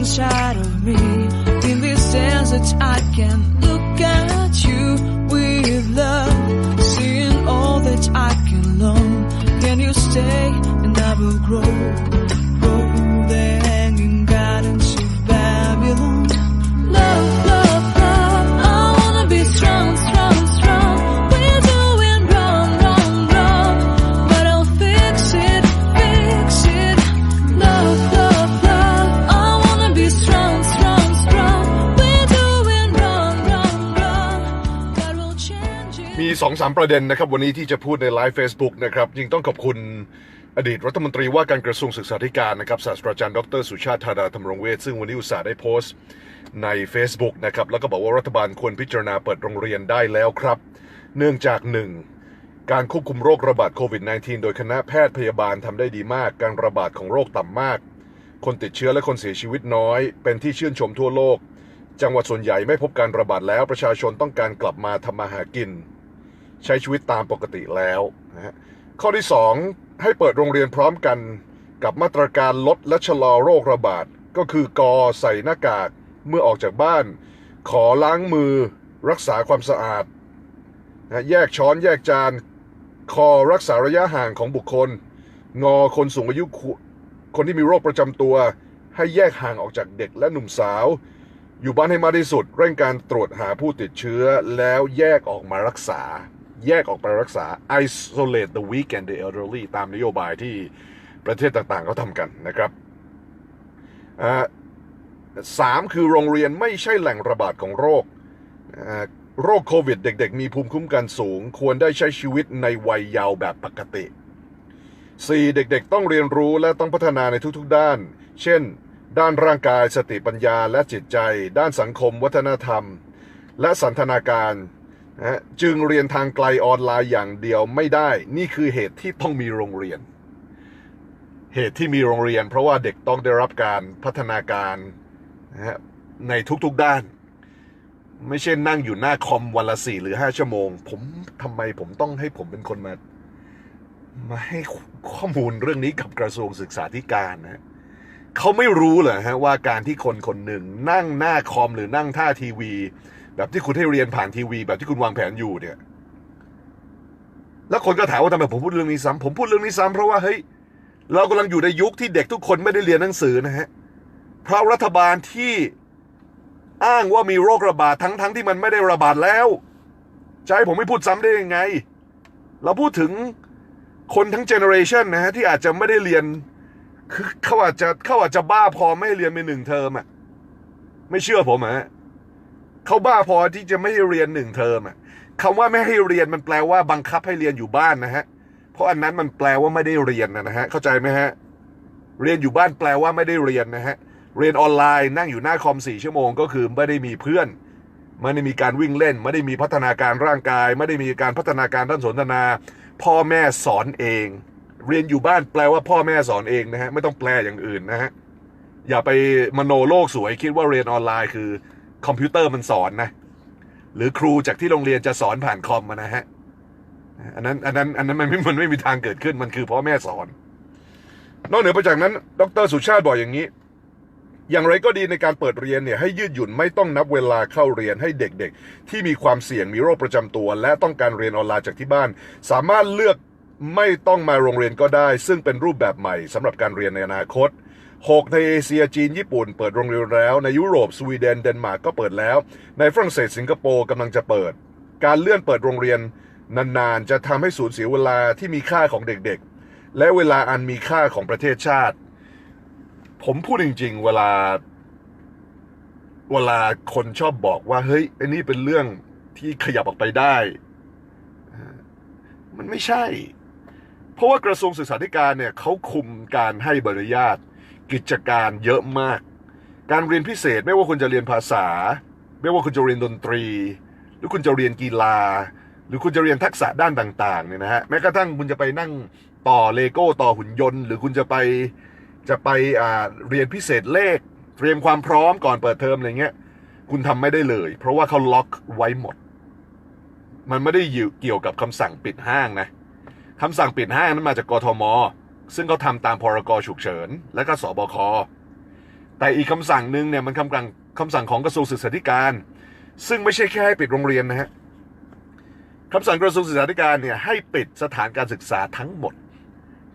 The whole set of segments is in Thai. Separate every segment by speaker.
Speaker 1: inside of me. In this sense that I can look at you with love, seeing all that I can learn. Can you stay and I will grow?
Speaker 2: มีสองสามประเด็นนะครับ วันนี้ที่จะพูดในไลฟ์ Facebook นะครับยิ่งต้องขอบคุณอดีตรัฐมนตรีว่าการกระทรวงศึกษาธิการนะครับศาสตราจารย์ดรสุชาติธาดาธรรมรงเวชซึ่งวันนี้อุตส่าห์ได้โพสต์ใน Facebook นะครับแล้วก็บอกว่ารัฐบาลควรพิจารณาเปิดโรงเรียนได้แล้วครับ เนื่องจากหนึ่งการควบคุมโรคระบาดโควิด -19 โดยคณะแพทย์พยาบาลทำได้ดีมาก การระบาดของโรคต่ำมาก คนติดเชื้อและคนเสียชีวิตน้อย เป็นที่ชื่นชมทั่วโลก จังหวัดส่วนใหญ่ไม่พบการระบาดแล้วประชาชนต้องการกลับมาทำมาหากิน ใช้ชีวิตตามปกติแล้วนะฮะข้อที่ 2 ให้เปิดโรงเรียนพร้อมกันกับมาตรการลดและชะลอโรคระบาด ก็คือกอใส่หน้ากากเมื่อออกจากบ้าน ขอล้างมือรักษาความสะอาดนะแยกช้อนแยกจาน คอรักษาระยะห่างของบุคคล งอคนสูงอายุคุคนที่มีโรคประจำตัว ให้แยกห่างออกจากเด็กและหนุ่มสาว อยู่บ้านให้มากที่สุด เร่งการตรวจหาผู้ติดเชื้อแล้วแยกออกมารักษา แยกออกไปรักษา isolate the weak and the elderly ตามนโยบายที่ประเทศต่างๆเขาทำกันนะครับสามคือโรงเรียนไม่ใช่แหล่งระบาดของโรค โรคโควิด เด็กๆ มีภูมิคุ้มกันสูง ควรได้ใช้ชีวิตในวัยเยาว์แบบปกติ 4. เด็กๆ ต้องเรียนรู้และต้องพัฒนาในทุกๆด้าน เช่น ด้านร่างกายสติปัญญาและจิตใจ ด้านสังคม วัฒนธรรม และสันทนาการ นะจึงเรียนทางไกลออนไลน์อย่างเดียวไม่ได้ นี่คือเหตุที่ต้องมีโรงเรียน เหตุที่มีโรงเรียน เพราะว่าเด็กต้องได้รับการพัฒนาการนะฮะในทุกๆด้าน ไม่ใช่นั่งอยู่หน้าคอมวันละสี่หรือห้าชั่วโมง ผมทำไมผมต้องให้ผมเป็นคนมา มาให้ข้อมูลเรื่องนี้กับกระทรวงศึกษาธิการนะฮะเขาไม่รู้เหรอฮะว่าการที่คนคนหนึ่งนั่งหน้าคอมหรือนั่งท่าทีวี แบบที่คุณให้เรียนผ่านทีวี แบบที่คุณวางแผนอยู่เนี่ย แล้วคนก็ถามว่าทำไมผมพูดเรื่องนี้ซ้ำผมพูดเรื่องนี้ซ้ำเพราะว่าเฮ้ยเรากำลังอยู่ในยุคที่เด็กทุกคนไม่ได้เรียนหนังสือนะฮะเพราะรัฐบาลที่อ้างว่ามีโรคระบาดทั้งทั้งที่มันไม่ได้ระบาดแล้วจะให้ผมไม่พูดซ้ำได้ยังไง เราพูดถึงคนทั้งเจเนอเรชันนะฮะที่อาจจะไม่ได้เรียนคือเขาอาจจะเขาอาจจะบ้าพอไม่เรียนไปหนึ่งเทอมอะไม่เชื่อผมอะฮะ เขาบ้าพอที่จะไม่ให้เรียนหนึ่งเทอมอะคำว่าไม่ให้เรียนมันแปลว่าบังคับให้เรียนอยู่บ้านนะฮะ เพราะอันนั้นมันแปลว่าไม่ได้เรียนนะฮะ เข้าใจไหมฮะ เรียนอยู่บ้านแปลว่าไม่ได้เรียนนะฮะ เรียนออนไลน์นั่งอยู่หน้าคอมสี่ชั่วโมงก็คือไม่ได้มีเพื่อน ไม่ได้มีการวิ่งเล่น ไม่ได้มีพัฒนาการร่างกาย ไม่ได้มีการพัฒนาการด้านสนทนา พ่อแม่สอนเอง เรียนอยู่บ้านแปลว่าพ่อแม่สอนเองนะฮะ ไม่ต้องแปลอย่างอื่นนะฮะ อย่าไปมโนโลกสวยคิดว่าเรียนออนไลน์คือ คอมพิวเตอร์มันสอนนะ หรือครูจากที่โรงเรียนจะสอนผ่านคอมมานะฮะอันนั้นอันนั้นอันนั้นมันไม่มันไม่มีทางเกิดขึ้นมันคือพ่อแม่สอน นอกเหนือไปจากนั้น ดรสุชาติบอกอย่างนี้ อย่างไรก็ดีในการเปิดเรียนเนี่ยให้ยืดหยุ่นไม่ต้องนับเวลาเข้าเรียนให้เด็กๆ ที่มีความเสี่ยงมีโรคประจำตัว และต้องการเรียนออนไลน์จากที่บ้าน สามารถเลือกไม่ต้องมาโรงเรียนก็ได้ ซึ่งเป็นรูปแบบใหม่สำหรับการเรียนในอนาคต 6 ในเอเชียจีนญี่ปุ่นเปิดโรงเรียนแล้ว ในยุโรปสวีเดนเดนมาร์กก็เปิดแล้ว ในฝรั่งเศสสิงคโปร์กำลังจะเปิด การเลื่อนเปิดโรงเรียนนานๆ จะทำให้สูญเสียเวลาที่มีค่าของเด็กๆ และเวลาอันมีค่าของประเทศชาติ ผมพูดจริงๆ เวลา เวลาคนชอบบอกว่า เฮ้ยไอ้นี่เป็นเรื่องที่ขยับออกไปได้ มันไม่ใช่ เพราะว่ากระทรวงศึกษาธิการเนี่ยเขาคุมการให้บริญาต กิจการเยอะมาก การเรียนพิเศษไม่ว่าคุณจะเรียนภาษา ไม่ว่าคุณจะเรียนดนตรี หรือคุณจะเรียนกีฬา หรือคุณจะเรียนทักษะด้านต่างๆเนี่ยนะฮะแม้กระทั่งคุณจะไปนั่งต่อเลโก้ต่อหุ่นยนต์ หรือคุณจะไปจะไปอ่าเรียนพิเศษเลข เตรียมความพร้อมก่อนเปิดเทอมอะไรเงี้ยคุณทำไม่ได้เลย เพราะว่าเขาล็อกไว้หมด มันไม่ได้เกี่ยวกับคำสั่งปิดห้างนะคำสั่งปิดห้างนั้นมาจากกทม ซึ่งเขาทำตามพรกฉุกเฉิน และก็สบค แต่อีกคำสั่งหนึ่งเนี่ยมันคำสั่งคำสั่งของกระทรวงศึกษาธิการ ซึ่งไม่ใช่แค่ให้ปิดโรงเรียนนะฮะคำสั่งกระทรวงศึกษาธิการเนี่ยให้ปิดสถานการศึกษาทั้งหมด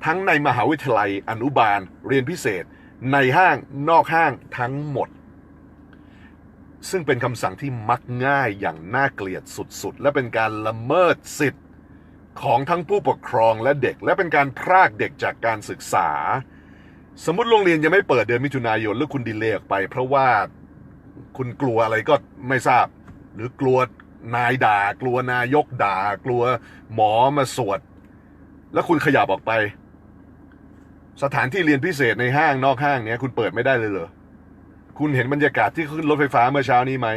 Speaker 2: ทั้งในมหาวิทยาลัย อนุบาล เรียนพิเศษ ในห้างนอกห้างทั้งหมด ซึ่งเป็นคำสั่งที่มักง่ายอย่างน่าเกลียดสุดๆ และเป็นการละเมิดสิทธิ ของทั้งผู้ปกครองและเด็ก และเป็นการพรากเด็กจากการศึกษา สมมติโรงเรียนยังไม่เปิดเดือนมิถุนายนแล้วคุณดีเลย์ออกไป เพราะว่าคุณกลัวอะไรก็ไม่ทราบ หรือกลัวนายด่า กลัวนายกด่า กลัวหมอมาสวด แล้วคุณขยับออกไป สถานที่เรียนพิเศษในห้างนอกห้างเนี้ยคุณเปิดไม่ได้เลยเหรอคุณเห็นบรรยากาศที่ขึ้นรถไฟฟ้าเมื่อเช้านี้ไหม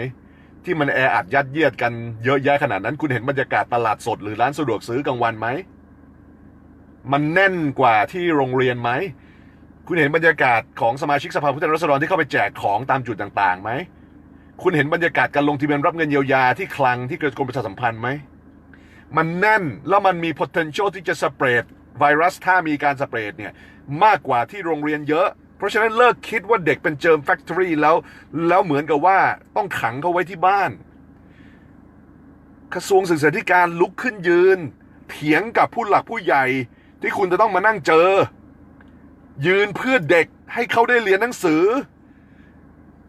Speaker 2: ที่มันแออัดยัดเยียดกันเยอะแยะขนาดนั้น คุณเห็นบรรยากาศตลาดสดหรือร้านสะดวกซื้อกลางวันไหม มันแน่นกว่าที่โรงเรียนไหม คุณเห็นบรรยากาศของสมาชิกสภาผู้แทนราษฎรที่เข้าไปแจกของตามจุดต่างๆไหม คุณเห็นบรรยากาศการลงทะเบียนรับเงินเยียวยาที่คลังที่กรมประชาสัมพันธ์ไหม มันแน่นแล้วมันมี potential ที่จะสเปรดไวรัสถ้ามีการสเปรดเนี่ยมากกว่าที่โรงเรียนเยอะ เพราะฉะนั้นเลิกคิดว่าเด็กเป็นเจิมแฟคทอรี่แล้ว แล้วเหมือนกับว่าต้องขังเขาไว้ที่บ้าน กระทรวงศึกษาธิการลุกขึ้นยืน เถียงกับผู้หลักผู้ใหญ่ที่คุณจะต้องมานั่งเจอ ยืนเพื่อเด็กให้เขาได้เรียนหนังสือ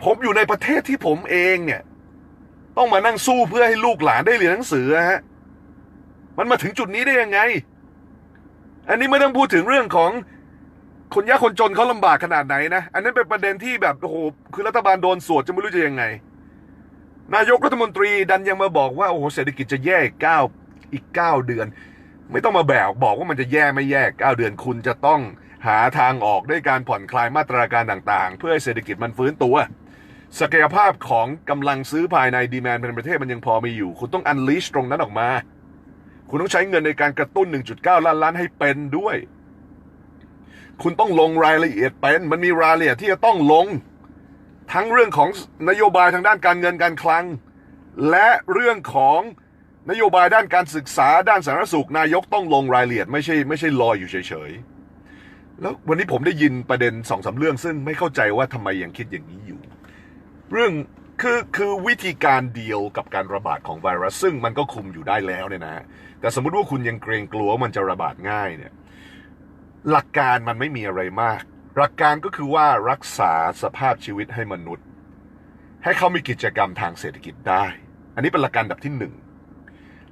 Speaker 2: ผมอยู่ในประเทศที่ผมเองเนี่ย ต้องมานั่งสู้เพื่อให้ลูกหลานได้เรียนหนังสือฮะมันมาถึงจุดนี้ได้ยังไง อันนี้ไม่ต้องพูดถึงเรื่องของ คนยากคนจนเขาลำบากขนาดไหนนะ อันนั้นเป็นประเด็นที่แบบโอ้โหคือรัฐบาลโดนสวดจะไม่รู้จะยังไง นายกรัฐมนตรีดันยังมาบอกว่าโอ้โหเศรษฐกิจจะแย่อีกเก้าอีกเก้าเดือน ไม่ต้องมาแบกบอกว่ามันจะแย่ไม่แย่เก้าเดือนคุณจะต้องหาทางออกด้วยการผ่อนคลายมาตราการต่างๆ เพื่อให้เศรษฐกิจมันฟื้นตัว ศักยภาพของกำลังซื้อภายในดีแมนเป็นประเทศมันยังพอมีอยู่ คุณต้องอันลิชตรงนั้นออกมา คุณต้องใช้เงินในการกระตุ้น 1.9 ล้านล้านให้เป็นด้วย คุณต้องลงรายละเอียดเป็น มันมีรายละเอียดที่จะต้องลง ทั้งเรื่องของนโยบายทางด้านการเงินการคลัง และเรื่องของนโยบายด้านการศึกษาด้านสาธารณสุขนายกต้องลงรายละเอียดไม่ใช่ไม่ใช่ลอยอยู่เฉยๆ แล้ววันนี้ผมได้ยินประเด็นสองสามเรื่อง ซึ่งไม่เข้าใจว่าทำไมยังคิดอย่างนี้อยู่ เรื่องคือคือวิธีการเดียวกับการระบาดของไวรัสซึ่งมันก็คุมอยู่ได้แล้วเนี่ยนะแต่สมมติว่าคุณยังเกรงกลัวมันจะระบาดง่ายเนี่ย หลักการมันไม่มีอะไรมาก หลักการก็คือว่ารักษาสภาพชีวิตให้มนุษย์ ให้เขามีกิจกรรมทางเศรษฐกิจได้ อันนี้เป็นหลักการแบบที่หนึ่ง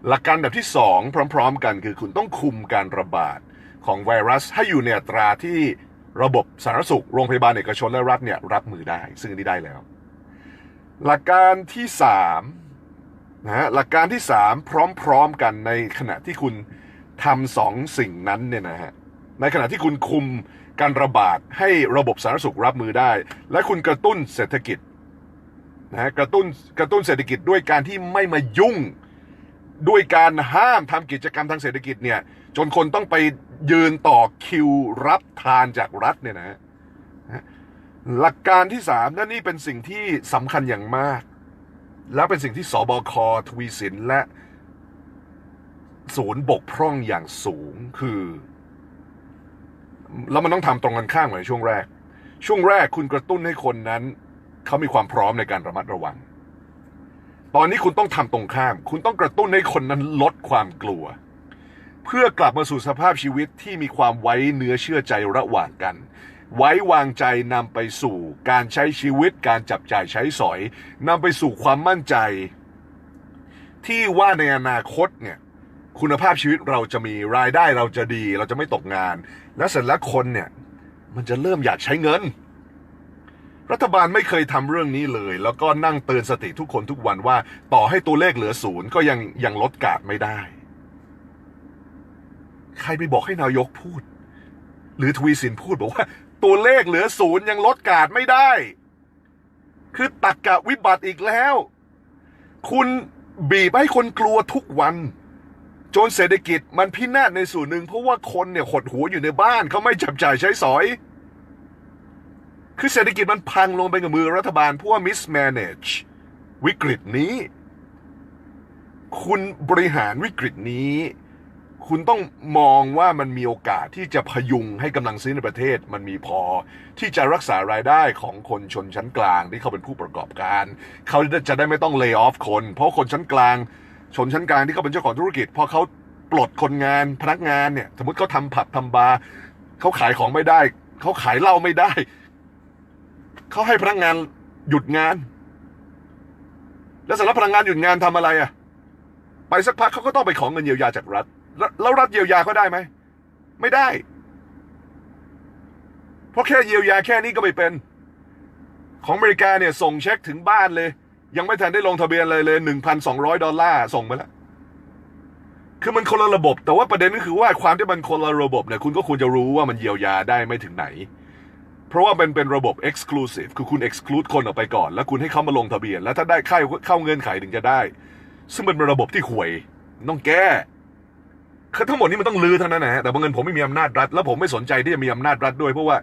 Speaker 2: หลักการแบบที่สองพร้อม ๆ กันคือคุณต้องคุมการระบาดของไวรัสให้อยู่ในอัตราที่ระบบสาธารณสุขโรงพยาบาลเอกชนและรัฐเนี่ยรับมือได้ ซึ่งนี้ได้แล้ว หลักการที่สามนะฮะหลักการที่สามพร้อมๆกันในขณะที่คุณทำสองสิ่งนั้นเนี่ยนะฮะ ในขณะที่คุณคุมการระบาดให้ระบบสาธารณสุขรับมือได้ และคุณกระตุ้นเศรษฐกิจนะฮะกระตุ้นกระตุ้นเศรษฐกิจด้วยการที่ไม่มายุ่งด้วยการห้ามทำกิจกรรมทางเศรษฐกิจเนี่ยจนคนต้องไปยืนต่อคิวรับทานจากรัฐเนี่ยนะฮะหลักการที่สามและนี่เป็นสิ่งที่สำคัญอย่างมาก และเป็นสิ่งที่สบคทวีสินและศูนย์บกพร่องอย่างสูงคือ แล้วมันต้องทำตรงกันข้ามเหมือนช่วงแรก ช่วงแรกคุณกระตุ้นให้คนนั้นเขามีความพร้อมในการระมัดระวัง ตอนนี้คุณต้องทำตรงข้าม คุณต้องกระตุ้นให้คนนั้นลดความกลัว เพื่อกลับมาสู่สภาพชีวิตที่มีความไว้เนื้อเชื่อใจระหว่างกัน ไว้วางใจนำไปสู่การใช้ชีวิต การจับจ่ายใช้สอยนำไปสู่ความมั่นใจ ที่ว่าในอนาคตเนี่ย คุณภาพชีวิตเราจะมีรายได้เราจะดี เราจะไม่ตกงาน และเสร็จแล้วคนเนี่ยมันจะเริ่มอยากใช้เงิน รัฐบาลไม่เคยทำเรื่องนี้เลย แล้วก็นั่งเตือนสติทุกคนทุกวันว่า ต่อให้ตัวเลขเหลือศูนย์ก็ยังยังลดกาดไม่ได้ ใครไปบอกให้นายกพูด หรือทวีสินพูดบอกว่า ตัวเลขเหลือศูนย์ยังลดกาดไม่ได้ คือตักกะวิบัติอีกแล้ว คุณบีบให้คนกลัวทุกวัน จนเศรษฐกิจมันพินาศในส่วนหนึ่งเพราะว่าคนเนี่ยขดหัวอยู่ในบ้านเขาไม่จับจ่ายใช้สอย คือเศรษฐกิจมันพังลงไปกับมือรัฐบาลเพราะว่า mismanage วิกฤตนี้ คุณบริหารวิกฤตนี้ คุณต้องมองว่ามันมีโอกาสที่จะพยุงให้กำลังซื้อในประเทศ มันมีพอที่จะรักษารายได้ของคนชนชั้นกลางที่เขาเป็นผู้ประกอบการ เขาจะได้ไม่ต้องเลิกออฟคน เพราะคนชั้นกลาง ชนชั้นกลางที่เขาเป็นเจ้าของธุรกิจพอเขาปลดคนงานพนักงานเนี่ย สมมติเขาทำผับทำบาร์เขาขายของไม่ได้ เขาขายเหล้าไม่ได้ เขาให้พนักงานหยุดงาน แล้วสร็จแล้วพนักงานหยุดงานทำอะไรอะ ไปสักพักเขาก็ต้องไปขอเงินเยียวยาจากรัฐ แล้วรัฐเยียวยาเขาได้ไหม ไม่ได้ เพราะแค่เยียวยาแค่นี้ก็ไม่เป็น ของอเมริกาเนี่ยส่งเช็คถึงบ้านเลย ยังไม่ทันได้ลงทะเบียนเลยเลยหนึ่งพันสองร้อยดอลลาร์ส่งไปแล้ว คือมันคนละระบบ แต่ว่าประเด็นก็คือว่าความที่มันคนละระบบเนี่ยคุณก็ควรจะรู้ว่ามันเยียวยาได้ไม่ถึงไหน เพราะว่าเป็นเป็นระบบ exclusive คือคุณ exclude คนออกไปก่อน แล้วคุณให้เขามาลงทะเบียน แล้วถ้าได้เข้าเข้าเงื่อนไขถึงจะได้ ซึ่งมันเป็นระบบที่ห่วยต้องแก้คือทั้งหมดนี้มันต้องลือเท่านั้นนะแต่บางเงินผมไม่มีอำนาจรัฐ แล้วผมไม่สนใจที่จะมีอำนาจรัฐด้วยเพราะว่า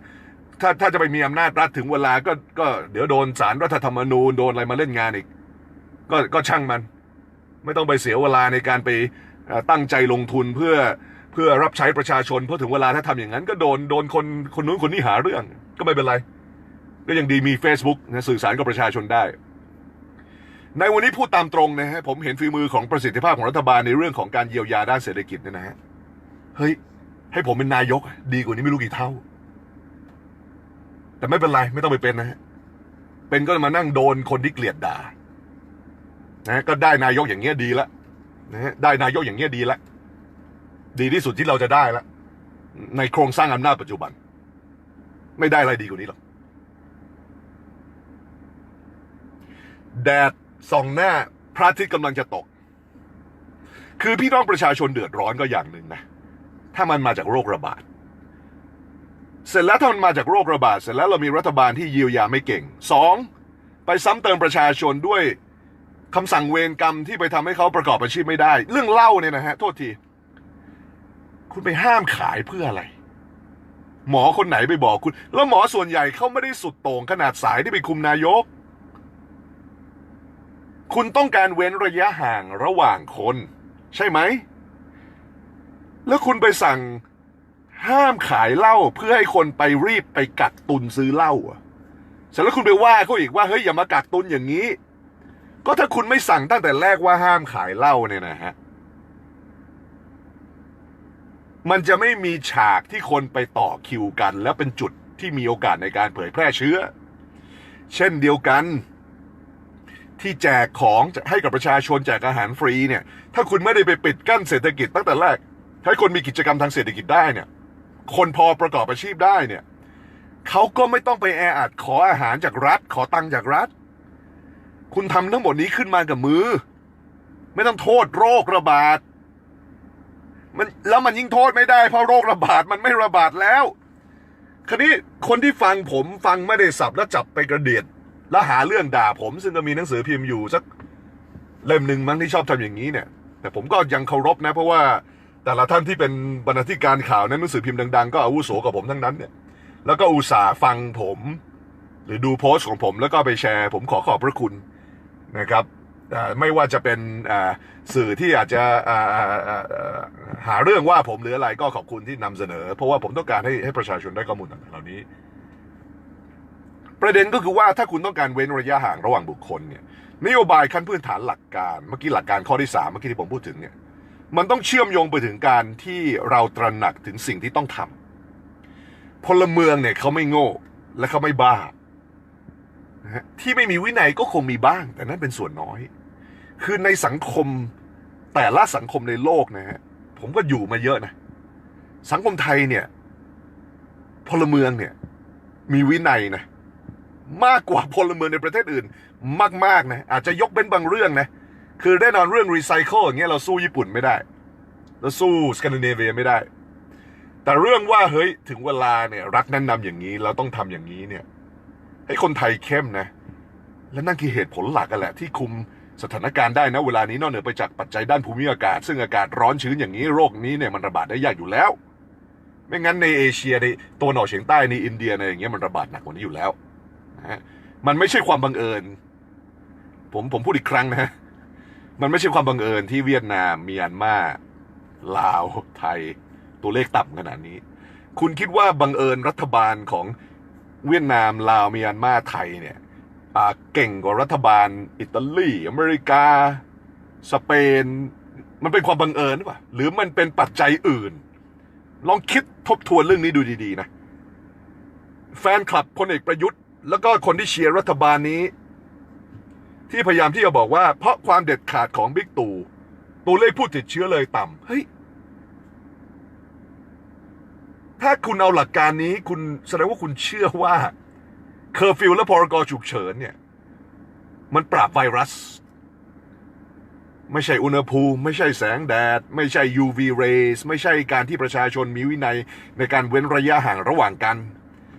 Speaker 2: ถ้าถ้าจะไปมีอำนาจรัฐถึงเวลาก็ก็เดี๋ยวโดนสารรัฐธรรมนูญโดนอะไรมาเล่นงานอีก ก็ก็ช่างมัน ไม่ต้องไปเสียเวลาในการไปตั้งใจลงทุนเพื่อเพื่อรับใช้ประชาชนเพราะถึงเวลาถ้าทำอย่างนั้น ก็โดนโดนคนคนนู้นคนนี้หาเรื่อง ก็ไม่เป็นไร ก็ยังดีมี Facebook นะสื่อสารกับประชาชนได้ ในวันนี้พูดตามตรงนะฮะผมเห็นฝีมือของประสิทธิภาพของรัฐบาลในเรื่องของการเยียวยาด้านเศรษฐกิจเนี่ยนะฮะเฮ้ยให้ผมเป็นนายก ดีกว่านี้ไม่รู้กี่เท่า แต่ไม่เป็นไรไม่ต้องไปเป็นนะฮะเป็นก็มานั่งโดนคนที่เกลียดด่านะฮะก็ได้นายกอย่างเงี้ยดีละนะฮะได้นายกอย่างเงี้ยดีละดีที่สุดที่เราจะได้ละในโครงสร้างอำนาจปัจจุบัน ไม่ได้อะไรดีกว่านี้หรอกแดดส่องหน้าพระอาทิตย์กำลังจะตก คือพี่น้องประชาชนเดือดร้อนก็อย่างหนึ่งนะ ถ้ามันมาจากโรคระบาด เสร็จแล้วถ้ามันมาจากโรคระบาดเสร็จแล้วเรามีรัฐบาลที่เยียวยาไม่เก่งสองไปซ้ำเติมประชาชนด้วยคำสั่งเวรกรรมที่ไปทำให้เขาประกอบอาชีพไม่ได้ เรื่องเล้าเนี่ยนะฮะโทษที คุณไปห้ามขายเพื่ออะไร หมอคนไหนไปบอกคุณ แล้วหมอส่วนใหญ่เขาไม่ได้สุดโต่งขนาดสายที่ไปคุมนายก คุณต้องการเว้นระยะห่างระหว่างคน ใช่ไหม แล้วคุณไปสั่ง ห้ามขายเหล้าเพื่อให้คนไปรีบไปกักตุนซื้อเหล้าอะเสร็จแล้วคุณไปว่าเขาอีกว่าเฮ้ยอย่ามากักตุนอย่างนี้ ก็ถ้าคุณไม่สั่งตั้งแต่แรกว่าห้ามขายเหล้าเนี่ยนะฮะมันจะไม่มีฉากที่คนไปต่อคิวกัน แล้วเป็นจุดที่มีโอกาสในการเผยแพร่เชื้อ เช่นเดียวกัน ที่แจกของให้กับประชาชนแจกอาหารฟรีเนี่ย ถ้าคุณไม่ได้ไปปิดกั้นเศรษฐกิจตั้งแต่แรก ให้คนมีกิจกรรมทางเศรษฐกิจได้เนี่ย คนพอประกอบอาชีพได้เนี่ยเขาก็ไม่ต้องไปแออัดขออาหารจากรัฐ ขอตังค์จากรัฐ คุณทำทั้งหมดนี้ขึ้นมากับมือ ไม่ต้องโทษโรคระบาดมันแล้วมันยิ่งโทษไม่ได้เพราะโรคระบาดมันไม่ระบาดแล้ว คราวนี้คนที่ฟังผมฟังไม่ได้สับแล้วจับไปกระเดียดแล้วหาเรื่องด่าผม ซึ่งก็มีหนังสือพิมพ์อยู่สักเล่มหนึ่งมั้งที่ชอบทำอย่างนี้เนี่ย แต่ผมก็ยังเคารพนะ เพราะว่า แต่ละท่านที่เป็นบรรณาธิการข่าวในหนังสือพิมพ์ดังๆ ก็อาวุโสกับผมทั้งนั้นเนี่ยแล้วก็อุตส่าห์ฟังผม หรือดูโพสต์ของผมแล้วก็ไปแชร์ ผมขอขอบพระคุณนะครับไม่ว่าจะเป็นสื่อที่อาจจะหาเรื่องว่าผมหรืออะไรก็ขอบคุณที่นำเสนอ เพราะว่าผมต้องการให้ให้ประชาชนได้ข้อมูลต่างๆเหล่านี้ ประเด็นก็คือว่าถ้าคุณต้องการเว้นระยะห่างระหว่างบุคคลเนี่ยนโยบายขั้นพื้นฐานหลักการเมื่อกี้หลักการข้อที่สามเมื่อกี้ที่ผมพูดถึงเนี่ย มันต้องเชื่อมโยงไปถึงการที่เราตระหนักถึงสิ่งที่ต้องทำพลเมืองเนี่ยเขาไม่โง่และเขาไม่บ้าที่ไม่มีวินัยก็คงมีบ้าง แต่นั่นเป็นส่วนน้อย คือในสังคมแต่ละสังคมในโลกนะฮะผมก็อยู่มาเยอะนะ สังคมไทยเนี่ยพลเมืองเนี่ยมีวินัยนะมากกว่าพลเมืองในประเทศอื่น มากๆนะอาจจะยกเป็นบางเรื่องนะ คือแน่นอนเรื่องรีไซเคิลอย่างเงี้ยเราสู้ญี่ปุ่นไม่ได้ เราสู้สแกนดิเนเวียไม่ได้ แต่เรื่องว่าเฮ้ยถึงเวลาเนี่ยรัฐแนะนำอย่างนี้เราต้องทำอย่างนี้เนี่ยให้คนไทยเข้มนะ และนั่นคือเหตุผลหลักกันแหละ ที่คุมสถานการณ์ได้นะเวลานี้นอกเหนือไปจากปัจจัยด้านภูมิอากาศ ซึ่งอากาศร้อนชื้นอย่างนี้โรคนี้เนี่ยมันระบาดได้ยากอยู่แล้ว ไม่งั้นในเอเชียในตัวหนออกเฉียงใต้ในอินเดียในอย่างเงี้ยมันระบาดหนักกว่านี้อยู่แล้วนะมันไม่ใช่ความบังเอิญ ผมผมพูดอีกครั้งนะ มันไม่ใช่ความบังเอิญที่เวียดนามเมียนมาลาวไทย ตัวเลขต่ำขนาดนี้ คุณคิดว่าบังเอิญรัฐบาลของเวียดนามลาวเมียนมาไทยเนี่ยเก่งกว่ารัฐบาลอิตาลีอเมริกา สเปน มันเป็นความบังเอิญหรือเปล่าหรือมันเป็นปัจจัยอื่น ลองคิดทบทวนเรื่องนี้ดูดี ๆ นะ แฟนคลับพลเอกประยุทธ์ แล้วก็คนที่เชียร์รัฐบาลนี้ ที่พยายามที่จะบอกว่า เพราะความเด็ดขาดของบิ๊กตู่ตัวเลขผู้ติดเชื้อเลยต่ำเฮ้ยถ้าคุณเอาหลักการนี้คุณแสดงว่าคุณเชื่อว่าเคอร์ฟิวและพรกฉุกเฉินเนี่ย มันปราบไวรัส ไม่ใช่อุณหภูมิ ไม่ใช่แสงแดด ไม่ใช่ UV rays ไม่ใช่การที่ประชาชนมีวินัยในการเว้นระยะห่างระหว่างกัน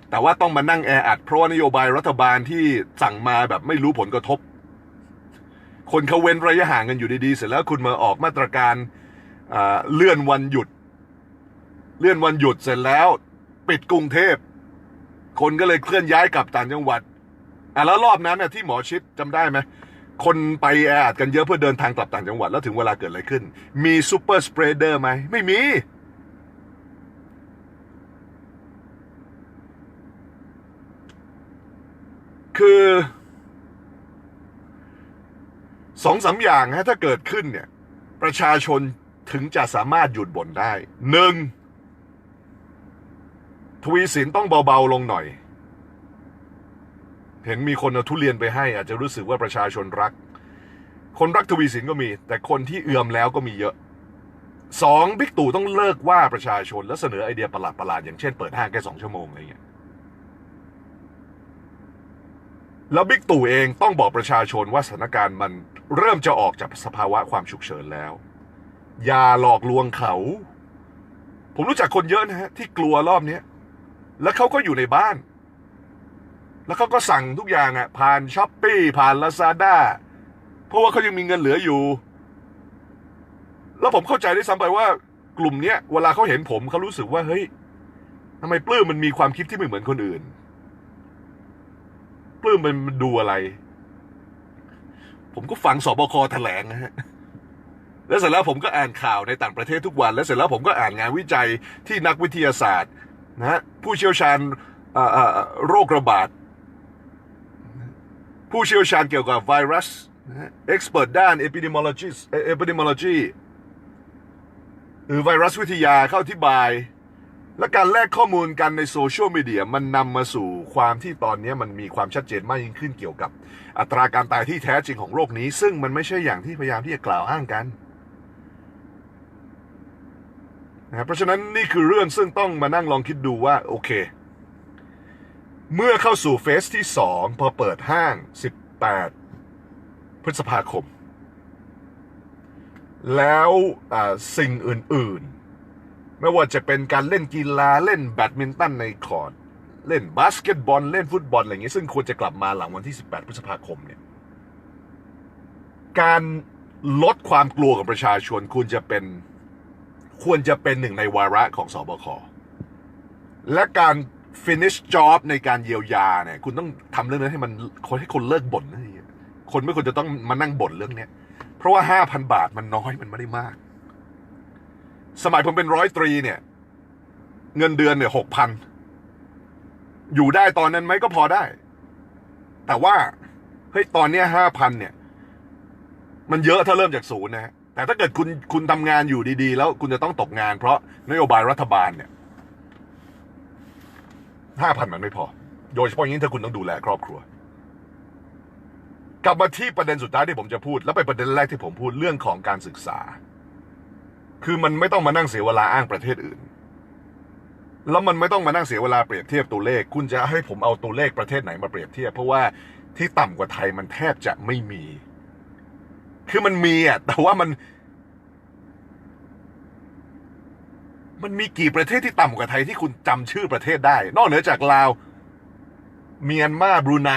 Speaker 2: แต่ว่าต้องมานั่งแออัดเพราะว่านโยบายรัฐบาลที่สั่งมาแบบไม่รู้ผลกระทบ คนเขาเว้นระยะห่างกันอยู่ดีๆ เสร็จแล้วคุณมาออกมาตรการเลื่อนวันหยุด เลื่อนวันหยุดเสร็จแล้ว ปิดกรุงเทพ คนก็เลยเคลื่อนย้ายกลับต่างจังหวัดอะแล้วรอบนั้นน่ะที่หมอชิดจำได้ไหมคนไปแออัดกันเยอะเพื่อเดินทางกลับต่างจังหวัดแล้วถึงเวลาเกิดอะไรขึ้น มีซูเปอร์สเปรเดอร์ไหมไม่มี คือ สองสามอย่างฮะถ้าเกิดขึ้นเนี่ย ประชาชนถึงจะสามารถหยุดบ่นได้หนึ่งทวีสินต้องเบาๆลงหน่อย เห็นมีคนเอาทุเรียนไปให้ อาจจะรู้สึกว่าประชาชนรัก คนรักทวีสินก็มี แต่คนที่เอื่อมแล้วก็มีเยอะสองบิ๊กตู่ต้องเลิกว่าประชาชนและเสนอไอเดียประหลาดๆอย่างเช่นเปิดห้างแค่สองชั่วโมงอะไรเงี้ย แล้วบิ๊กตู่เองต้องบอกประชาชนว่าสถานการณ์มันเริ่มจะออกจากสภาวะความฉุกเฉินแล้ว อย่าหลอกลวงเขา ผมรู้จักคนเยอะนะฮะที่กลัวรอบเนี้ยแล้วเขาก็อยู่ในบ้าน แล้วเขาก็สั่งทุกอย่างอะ่ะผ่านช้อปปี้ผ่านลาซาด้าเพราะว่าเขายังมีเงินเหลืออยู่ แล้วผมเข้าใจได้ซ้ำไปว่ากลุ่มเนี้ยเวลาเขาเห็นผมเขารู้สึกว่าเฮ้ยทำไมปลื้มมันมีความคิดที่ไม่เหมือนคนอื่น ปลื้มมันมันดูอะไร ผมก็ฟังสบคแถลงนะฮะแล้วเสร็จแล้วผมก็อ่านข่าวในต่างประเทศทุกวัน แล้วเสร็จแล้วผมก็อ่านงานวิจัยที่นักวิทยาศาสตร์นะฮะผู้เชี่ยวชาญโรคระบาด ผู้เชี่ยวชาญเกี่ยวกับไวรัสนะฮะ expert ด้าน epidemiology epidemiology หรือไวรัสวิทยาเข้าอธิบาย และการแลกข้อมูลกันในโซเชียลมีเดียมันนำมาสู่ความที่ตอนนี้มันมีความชัดเจนมากยิ่งขึ้นเกี่ยวกับ อัตราการตายที่แท้จริงของโรคนี้ ซึ่งมันไม่ใช่อย่างที่พยายามที่จะกล่าวอ้างกันนะครับเพราะฉะนั้นนี่คือเรื่องซึ่งต้องมานั่งลองคิดดูว่าโอเค เมื่อเข้าสู่เฟสที่ 2 พอเปิดห้าง 18 พฤษภาคม แล้วสิ่งอื่นๆ ไม่ว่าจะเป็นการเล่นกีฬาเล่นแบดมินตันในคอร์ตเล่นบาสเกตบอลเล่นฟุตบอลอะไรอย่างเงี้ยซึ่งควรจะกลับมาหลังวันที่ 18 พฤษภาคมเนี่ยการลดความกลัวของประชาชนควรจะเป็นควรจะเป็นหนึ่งในวาระของสบคและการ finish job ในการเยียวยาเนี่ยคุณต้องทำเรื่องนั้นให้มันคนให้คนเลิกบ่นนะไอ้เหี้ยคนไม่ควรจะต้องมานั่งบ่นเรื่องเนี้ยเพราะว่าห้าพันบาทมันน้อยมันไม่ได้มาก สมัยผมเป็นร้อยตรีเนี่ย เงินเดือนเนี่ยหกพันอยู่ได้ตอนนั้นไหมก็พอได้ แต่ว่าเฮ้ยตอนเนี้ห้าพันเนี่ย มันเยอะถ้าเริ่มจากศูนย์นะฮะแต่ถ้าเกิดคุณคุณทำงานอยู่ดีๆ แล้วคุณจะต้องตกงาน เพราะนโยบายรัฐบาลเนี่ยห้าพันมันไม่พอ โดยเฉพาะอย่างยิ่งถ้าคุณต้องดูแลครอบครัว กลับมาที่ประเด็นสุดท้ายที่ผมจะพูด และเป็นประเด็นแรกที่ผมพูดเรื่องของการศึกษา คือมันไม่ต้องมานั่งเสียเวลาอ้างประเทศอื่น แล้วมันไม่ต้องมานั่งเสียเวลาเปรียบเทียบตัวเลข คุณจะให้ผมเอาตัวเลขประเทศไหนมาเปรียบเทียบ เพราะว่าที่ต่ำกว่าไทยมันแทบจะไม่มี คือมันมีอะ แต่ว่ามัน มันมีกี่ประเทศที่ต่ำกว่าไทยที่คุณจำชื่อประเทศได้ นอกเหนือจากลาว เมียนมาบรูไน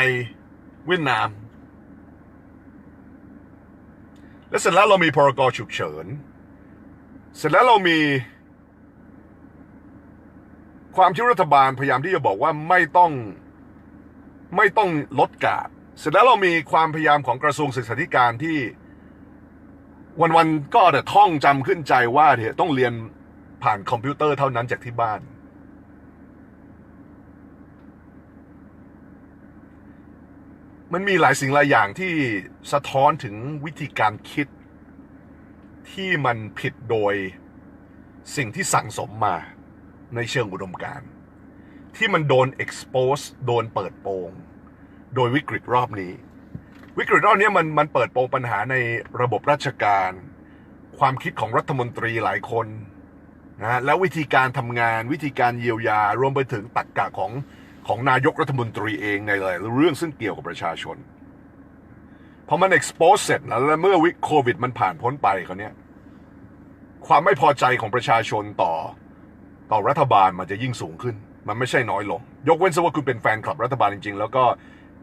Speaker 2: เวียดนาม และเสร็จแล้วเรามีพรกฉุกเฉิน เสร็จแล้วเรามี ความที่รัฐบาลพยายามที่จะบอกว่าไม่ต้องไม่ต้องลดกาดเสร็จแล้วเรามีความพยายามของกระทรวงศึกษาธิการที่วันๆก็แต่ท่องจำขึ้นใจว่าเนี่ยต้องเรียนผ่านคอมพิวเตอร์เท่านั้นจากที่บ้าน มันมีหลายสิ่งหลายอย่างที่สะท้อนถึงวิธีการคิด ที่มันผิดโดยสิ่งที่สั่งสมมาในเชิงอุดมการณ์ที่มันโดน expose โดนเปิดโปง โดยวิกฤตรอบนี้ วิกฤตรอบนี้มันมันเปิดโปงปัญหาในระบบราชการ ความคิดของรัฐมนตรีหลายคนนะแล้ววิธีการทำงานวิธีการเยียวยารวมไปถึงตรกกะของของนายกรัฐมนตรีเองในหลายเรื่องซึ่งเกี่ยวกับประชาชน พอมัน expose เสร็จแล้วแล้วเมื่อวิโควิด มันผ่านพ้นไปเขาเนี้ยความไม่พอใจของประชาชนต่อ ต่อรัฐบาลมันจะยิ่งสูงขึ้น มันไม่ใช่น้อยลง ยกเว้นซะว่าคุณเป็นแฟนคลับรัฐบาลจริง ๆ แล้วก็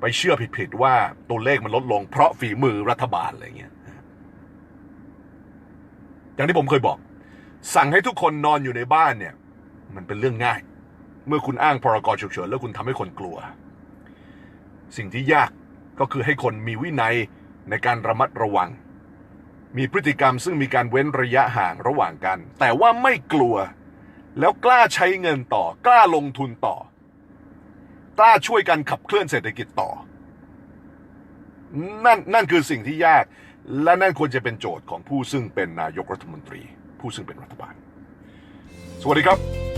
Speaker 2: ไปเชื่อผิดๆว่าตัวเลขมันลดลง เพราะฝีมือรัฐบาลอะไรเงี้ยอย่างที่ผมเคยบอก สั่งให้ทุกคนนอนอยู่ในบ้านเนี่ย มันเป็นเรื่องง่าย เมื่อคุณอ้างพรกฉุกเฉินแล้วคุณทำให้คนกลัว สิ่งที่ยาก ก็คือให้คนมีวินัยในการระมัดระวัง มีพฤติกรรมซึ่งมีการเว้นระยะห่างระหว่างกัน แต่ว่าไม่กลัว แล้วกล้าใช้เงินต่อ กล้าลงทุนต่อ กล้าช่วยกันขับเคลื่อนเศรษฐกิจต่อ นั่นนั่นคือสิ่งที่ยาก และนั่นควรจะเป็นโจทย์ของผู้ซึ่งเป็นนายกรัฐมนตรี ผู้ซึ่งเป็นรัฐบาล สวัสดีครับ